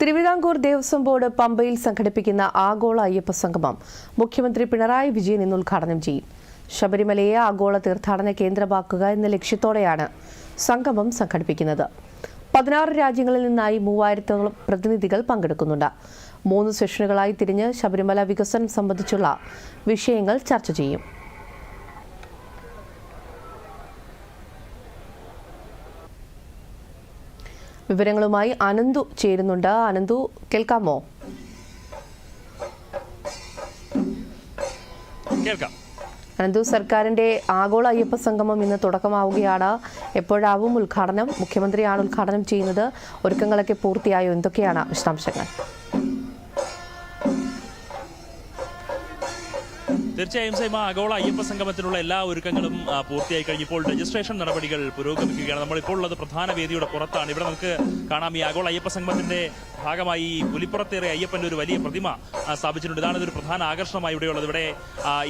Thiruvithamkoor Devaswom board പമ്പയിൽ സംഘടിപ്പിക്കുന്ന ആഗോള അയ്യപ്പ സംഗമം മുഖ്യമന്ത്രി പിണറായി വിജയൻ ഇന്ന് ഉദ്ഘാടനം ചെയ്യും. ശബരിമലയെ ആഗോള തീർത്ഥാടന കേന്ദ്രമാക്കുക എന്ന ലക്ഷ്യത്തോടെയാണ് സംഗമം സംഘടിപ്പിക്കുന്നത്. പതിനാറ് രാജ്യങ്ങളിൽ നിന്നായി മൂവായിരത്തോളം പ്രതിനിധികൾ പങ്കെടുക്കുന്നുണ്ട്. മൂന്ന് സെഷനുകളായി തിരിഞ്ഞ് ശബരിമല വികസനം സംബന്ധിച്ചുള്ള വിഷയങ്ങൾ ചർച്ച ചെയ്യും. വിവരങ്ങളുമായി അനന്തു ചേരുന്നുണ്ട്. അനന്തു കേൾക്കാമോ? കേൾക്കാം. അനന്തു സർക്കാരിന്റെ ആഗോള അയ്യപ്പ സംഗമം ഇന്ന് തുടക്കമാവുകയാണ്. എപ്പോഴാവും ഉദ്ഘാടനം മുഖ്യമന്ത്രിയാണ് ഉദ്ഘാടനം ചെയ്യുന്നത്. ഒരുക്കങ്ങളൊക്കെ പൂർത്തിയായോ? എന്തൊക്കെയാണ് വിശദാംശങ്ങൾ? തീർച്ചയായും സൈമ ആഗോള അയ്യപ്പ സംഗമത്തിനുള്ള എല്ലാ ഒരുക്കങ്ങളും പൂർത്തിയായി കഴിഞ്ഞപ്പോൾ രജിസ്ട്രേഷൻ നടപടികൾ പുരോഗമിക്കുകയാണ്. നമ്മൾ ഇപ്പോൾ ഉള്ളത് പ്രധാന വേദിയുടെ പുറത്താണ്. ഇവിടെ നമുക്ക് കാണാം ഈ ആഗോള അയ്യപ്പ സംഗമത്തിന്റെ ഭാഗമായി ഈ പുലിപ്പുറത്തേറെ അയ്യപ്പന്റെ ഒരു വലിയ പ്രതിമ സ്ഥാപിച്ചിട്ടുണ്ട്. ഇതാണ് ഇതൊരു പ്രധാന ആകർഷണമായി ഇവിടെയുള്ളത്. ഇവിടെ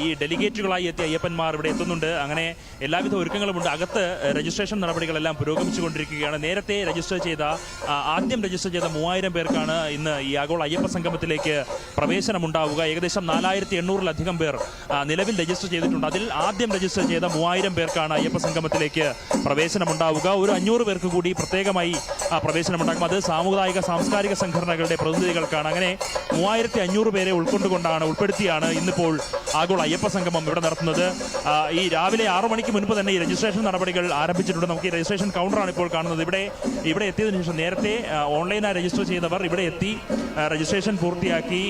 ഈ ഡെലിഗേറ്റുകളായി എത്തിയ അയ്യപ്പന്മാർ ഇവിടെ എത്തുന്നുണ്ട്. അങ്ങനെ എല്ലാവിധ ഒരുക്കങ്ങളുമുണ്ട് അകത്ത് രജിസ്ട്രേഷൻ നടപടികളെല്ലാം പുരോഗമിച്ചുകൊണ്ടിരിക്കുകയാണ് നേരത്തെ രജിസ്റ്റർ ചെയ്ത ആദ്യം രജിസ്റ്റർ ചെയ്ത മൂവായിരം പേർക്കാണ് ഇന്ന് ഈ ആഗോള അയ്യപ്പ സംഗമത്തിലേക്ക് പ്രവേശനമുണ്ടാവുക ഏകദേശം നാലായിരത്തി എണ്ണൂറിലധികം പേർ നിലവിൽ രജിസ്റ്റർ ചെയ്തിട്ടുണ്ട്. അതിൽ ആദ്യം രജിസ്റ്റർ ചെയ്ത മൂവായിരം പേർക്കാണ് അയ്യപ്പ സംഗമത്തിലേക്ക് പ്രവേശനമുണ്ടാവുക ഒരു അഞ്ഞൂറ് പേർക്ക് കൂടി പ്രത്യേകമായി പ്രവേശനമുണ്ടാക്കും പ്രവേശനമുണ്ടാകും അത് സാമുദായിക സാംസ്കാരിക സംഘടനകളുടെ പ്രതിനിധികൾക്കാണ്. അങ്ങനെ മൂവായിരത്തി അഞ്ഞൂറ് പേരെ ഉൾക്കൊണ്ടുകൊണ്ടാണ് ഉൾപ്പെടുത്തിയാണ് ഇന്നിപ്പോൾ ആഗോള അയ്യപ്പ സംഗമം ഇവിടെ നടത്തുന്നത്. ഈ രാവിലെ ആറു മണിക്ക് മുൻപ് തന്നെ ഈ രജിസ്ട്രേഷൻ നടപടികൾ ആരംഭിച്ചിട്ടുണ്ട്. നമുക്ക് ഈ രജിസ്ട്രേഷൻ കൗണ്ടറാണ് ഇപ്പോൾ കാണുന്നത്. ഇവിടെ ഇവിടെ എത്തിയതിനു ശേഷം നേരത്തെ ഓൺലൈനായി രജിസ്റ്റർ ചെയ്തവർ ഇവിടെ എത്തി രജിസ്ട്രേഷൻ പൂർത്തിയാക്കി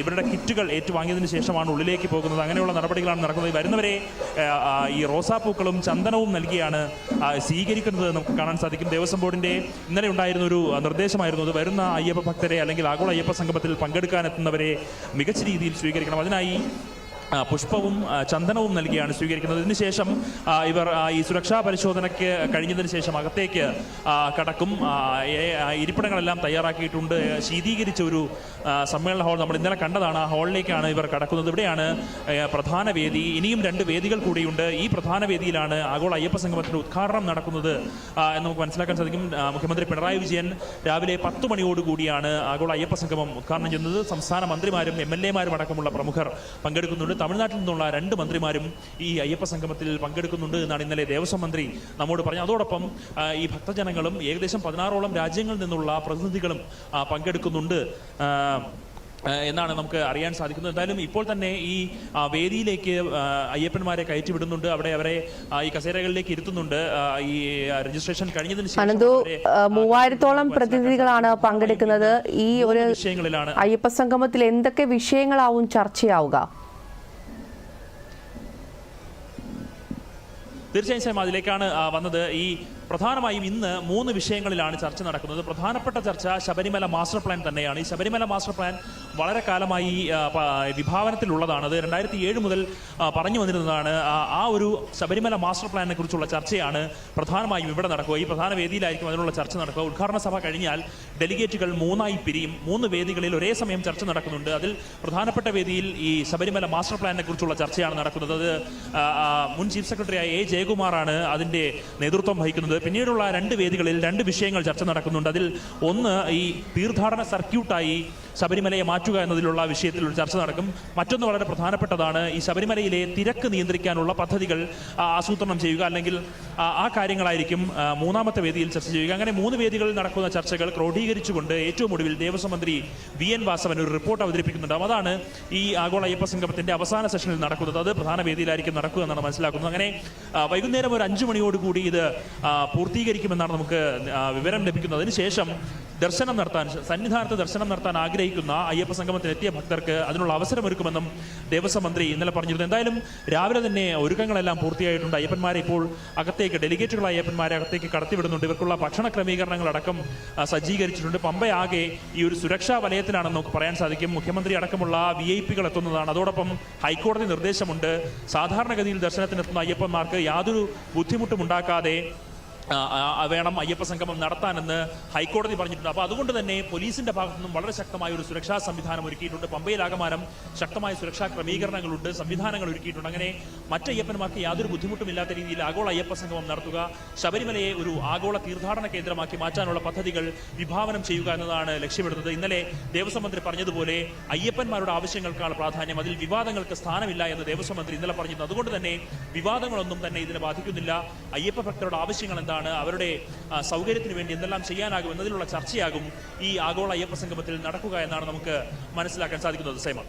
ഇവരുടെ കിറ്റുകൾ ഏറ്റുവാങ്ങിയതിനു ശേഷമാണ് ഉള്ളിലേക്ക് പോകുന്നത്. അങ്ങനെയുള്ള നടപടികളാണ് നടക്കുന്നത്. വരുന്നവരെ ഈ റോസാപ്പൂക്കളും ചന്ദനവും നൽകിയാണ് സ്വീകരിക്കുന്നത് നമുക്ക് കാണാൻ സാധിക്കും. ദേവസ്വം ബോർഡിന്റെ ഇന്നലെ ഉണ്ടായിരുന്ന ഒരു നിർദ്ദേശമായിരുന്നു. അത് വരുന്ന അയ്യപ്പ ഭക്തരെ അല്ലെങ്കിൽ ആഗോള അയ്യപ്പ സംഗമത്തിൽ പങ്കെടുക്കാനെത്തുന്നവരെ മികച്ച രീതിയിൽ സ്വീകരിക്കണം. അതിനായി പുഷ്പവും ചന്ദനവും നൽകിയാണ് സ്വീകരിക്കുന്നത്. ഇതിനുശേഷം ഇവർ ഈ സുരക്ഷാ പരിശോധനയ്ക്ക് കഴിഞ്ഞതിന് ശേഷം അകത്തേക്ക് കടക്കും. ഇരിപ്പിടങ്ങളെല്ലാം തയ്യാറാക്കിയിട്ടുണ്ട്. ശീതീകരിച്ച ഒരു സമ്മേളന ഹാൾ നമ്മൾ ഇന്നലെ കണ്ടതാണ്. ആ ഹാളിലേക്കാണ് ഇവർ കടക്കുന്നത്. ഇവിടെയാണ് പ്രധാന വേദി. ഇനിയും രണ്ട് വേദികൾ കൂടിയുണ്ട്. ഈ പ്രധാന വേദിയിലാണ് ആഗോള അയ്യപ്പ സംഗമത്തിന്റെ ഉദ്ഘാടനം നടക്കുന്നത്. എന്ന് നമുക്ക് മനസ്സിലാക്കാൻ സാധിക്കും. മുഖ്യമന്ത്രി പിണറായി വിജയൻ രാവിലെ പത്ത് മണിയോടുകൂടിയാണ് ആഗോള അയ്യപ്പ സംഗമം ഉദ്ഘാടനം ചെയ്യുന്നത്. സംസ്ഥാന മന്ത്രിമാരും എം എൽ എമാരും അടക്കമുള്ള പ്രമുഖർ പങ്കെടുക്കുന്നുണ്ട്. തമിഴ്നാട്ടിൽ നിന്നുള്ള രണ്ട് മന്ത്രിമാരും ഈ അയ്യപ്പ സംഗമത്തിൽ പങ്കെടുക്കുന്നുണ്ട് എന്നാണ് ഇന്നലെ ദേവസ്വം മന്ത്രി നമ്മോട് പറഞ്ഞത്. അതോടൊപ്പം ഈ ഭക്തജനങ്ങളും ഏകദേശം പതിനാറോളം രാജ്യങ്ങളിൽ നിന്നുള്ള പ്രതിനിധികളും പങ്കെടുക്കുന്നുണ്ട്. എന്നാണ് നമുക്ക് അറിയാൻ സാധിക്കുന്നത്. എന്തായാലും ഇപ്പോൾ തന്നെ ഈ വേദിയിലേക്ക് അയ്യപ്പന്മാരെ കയറ്റി വിടുന്നുണ്ട്. അവിടെ അവരെ ഈ കസേരകളിലേക്ക് ഇരുത്തുന്നുണ്ട്. ഈ രജിസ്ട്രേഷൻ കഴിഞ്ഞതിന് ശേഷം മൂവായിരത്തോളം പ്രതിനിധികളാണ് പങ്കെടുക്കുന്നത്. ഈ ഒരു വിഷയങ്ങളിലാണ് അയ്യപ്പ സംഗമത്തിൽ എന്തൊക്കെ വിഷയങ്ങളാവും ചർച്ചയാവുക? തീർച്ചയായും അതിലേക്കാണ് വന്നത്. ഈ പ്രധാനമായും ഇന്ന് മൂന്ന് വിഷയങ്ങളിലാണ് ചർച്ച നടക്കുന്നത്. പ്രധാനപ്പെട്ട ചർച്ച ശബരിമല മാസ്റ്റർ പ്ലാൻ തന്നെയാണ്. ഈ ശബരിമല മാസ്റ്റർ പ്ലാൻ വളരെ കാലമായി വിഭാവനത്തിലുള്ളതാണ്. അത് രണ്ടായിരത്തി ഏഴ് മുതൽ പറഞ്ഞു വന്നിരുന്നതാണ്. ആ, ഒരു ശബരിമല മാസ്റ്റർ പ്ലാനിനെ കുറിച്ചുള്ള ചർച്ചയാണ് പ്രധാനമായും ഇവിടെ നടക്കുക. ഈ പ്രധാന വേദിയിലായിരിക്കും അതിനുള്ള ചർച്ച നടക്കുക. ഉദ്ഘാടന സഭ കഴിഞ്ഞാൽ ഡെലിഗേറ്റുകൾ മൂന്നായി പിരിയും. മൂന്ന് വേദികളിൽ ഒരേ സമയം ചർച്ച നടക്കുന്നുണ്ട്. അതിൽ പ്രധാനപ്പെട്ട വേദിയിൽ ഈ ശബരിമല മാസ്റ്റർ പ്ലാനിനെ കുറിച്ചുള്ള ചർച്ചയാണ് നടക്കുന്നത്. അത് മുൻ ചീഫ് സെക്രട്ടറിയായ എ ജയകുമാറാണ് അതിന്റെ നേതൃത്വം വഹിക്കുന്നത്. പിന്നീടുള്ള രണ്ട് വേദികളിൽ രണ്ട് വിഷയങ്ങൾ ചർച്ച നടക്കുന്നുണ്ട്. അതിൽ ഒന്ന് ഈ തീർത്ഥാടന സർക്യൂട്ടായി ശബരിമലയെ മാറ്റുക എന്നതിലുള്ള വിഷയത്തിൽ ഒരു ചർച്ച നടക്കും. മറ്റൊന്ന് വളരെ പ്രധാനപ്പെട്ടതാണ് ഈ ശബരിമലയിലെ തിരക്ക് നിയന്ത്രിക്കാനുള്ള പദ്ധതികൾ ആസൂത്രണം ചെയ്യുക അല്ലെങ്കിൽ ആ, കാര്യങ്ങളായിരിക്കും മൂന്നാമത്തെ വേദിയിൽ ചർച്ച ചെയ്യുക. അങ്ങനെ മൂന്ന് വേദികളിൽ നടക്കുന്ന ചർച്ചകൾ ക്രോഡീകരിച്ചുകൊണ്ട് ഏറ്റവും ഒടുവിൽ ദേവസ്വം മന്ത്രി വി. എൻ. വാസവൻ ഒരു റിപ്പോർട്ട് അവതരിപ്പിക്കുന്നുണ്ടാവും അതാണ് ഈ ആഗോള അയ്യപ്പ സംഗമത്തിന്റെ അവസാന സെഷനിൽ നടക്കുന്നത്. അത് പ്രധാന വേദിയിലായിരിക്കും നടക്കുക എന്നാണ് മനസ്സിലാക്കുന്നത്. അങ്ങനെ വൈകുന്നേരം ഒരു അഞ്ചു മണിയോടുകൂടി ഇത് പൂർത്തീകരിക്കുമെന്നാണ് നമുക്ക് വിവരം ലഭിക്കുന്നത്. അതിനുശേഷം ദർശനം നടത്താൻ സന്നിധാനത്ത് ദർശനം നടത്താൻ ആഗ്രഹിക്കുന്ന അയ്യപ്പ സംഗമത്തിൽ എത്തിയ ഭക്തർക്ക് അതിനുള്ള അവസരമൊരുക്കുമെന്നും ദേവസ്വം മന്ത്രി ഇന്നലെ പറഞ്ഞിരുന്നു. എന്തായാലും രാവിലെ തന്നെ ഒരുക്കങ്ങളെല്ലാം പൂർത്തിയായിട്ടുണ്ട്. അയ്യപ്പന്മാരെ ഇപ്പോൾ അകത്തേക്ക് ഡെലിഗേറ്റുകളായ അയ്യപ്പന്മാരെ അകത്തേക്ക് കടത്തിവിടുന്നുണ്ട്. ഇവർക്കുള്ള ഭക്ഷണ ക്രമീകരണങ്ങളടക്കം സജ്ജീകരിച്ചിട്ടുണ്ട്. പമ്പയാകെ ഈ ഒരു സുരക്ഷാ വലയത്തിലാണെന്ന് നമുക്ക് പറയാൻ സാധിക്കും. മുഖ്യമന്ത്രി അടക്കമുള്ള വി ഐ പികൾ എത്തുന്നതാണ്. അതോടൊപ്പം ഹൈക്കോടതി നിർദ്ദേശമുണ്ട്. സാധാരണഗതിയിൽ ദർശനത്തിനെത്തുന്ന അയ്യപ്പന്മാർക്ക് യാതൊരു ബുദ്ധിമുട്ടും ഉണ്ടാക്കാതെ വേണം അയ്യപ്പ സംഗമം നടത്താനെന്ന് ഹൈക്കോടതി പറഞ്ഞിട്ടുണ്ട്. അപ്പോൾ അതുകൊണ്ട് തന്നെ പോലീസിന്റെ ഭാഗത്തു നിന്നും വളരെ ശക്തമായ ഒരു സുരക്ഷാ സംവിധാനം ഒരുക്കിയിട്ടുണ്ട്. പമ്പയിലാകമാനം ശക്തമായ സുരക്ഷാ ക്രമീകരണങ്ങളുണ്ട് സംവിധാനങ്ങൾ ഒരുക്കിയിട്ടുണ്ട്. അങ്ങനെ മറ്റ് അയ്യപ്പന്മാർക്ക് യാതൊരു ബുദ്ധിമുട്ടുമില്ലാത്ത രീതിയിൽ ആഗോള അയ്യപ്പ സംഗമം നടത്തുക ശബരിമലയെ ഒരു ആഗോള തീർത്ഥാടന കേന്ദ്രമാക്കി മാറ്റാനുള്ള പദ്ധതികൾ വിഭാവനം ചെയ്യുക എന്നതാണ് ലക്ഷ്യമിടുന്നത്. ഇന്നലെ ദേവസ്വം മന്ത്രി പറഞ്ഞതുപോലെ അയ്യപ്പന്മാരുടെ ആവശ്യങ്ങൾക്കാണ് പ്രാധാന്യം. അതിൽ വിവാദങ്ങൾക്ക് സ്ഥാനമില്ല എന്ന് ദേവസ്വം മന്ത്രി ഇന്നലെ പറഞ്ഞിരുന്നു. അതുകൊണ്ട് തന്നെ വിവാദങ്ങളൊന്നും തന്നെ ഇതിനെ ബാധിക്കുന്നില്ല. അയ്യപ്പ ഭക്തരുടെ ആവശ്യങ്ങൾ എന്താണ്? അവരുടെ ആ, സൗകര്യത്തിന് വേണ്ടി എന്തെല്ലാം ചെയ്യാനാകും എന്നതിലുള്ള ചർച്ചയാകും ഈ ആഗോള അയ്യപ്പ സംഗമത്തിൽ നടക്കുക എന്നാണ് നമുക്ക് മനസ്സിലാക്കാൻ സാധിക്കുന്നത്. സൈമ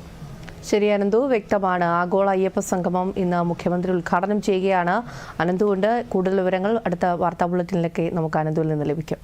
ശരി അനന്തു. വ്യക്തമാണ്. ആഗോള അയ്യപ്പ സംഗമം ഇന്ന് മുഖ്യമന്ത്രി ഉദ്ഘാടനം ചെയ്യുകയാണ്. അനന്തുകൊണ്ട് കൂടുതൽ വിവരങ്ങൾ അടുത്ത വാർത്താ ബുള്ളറ്റിനിലൊക്കെ നമുക്ക് അനന്തുവിൽ നിന്ന് ലഭിക്കും.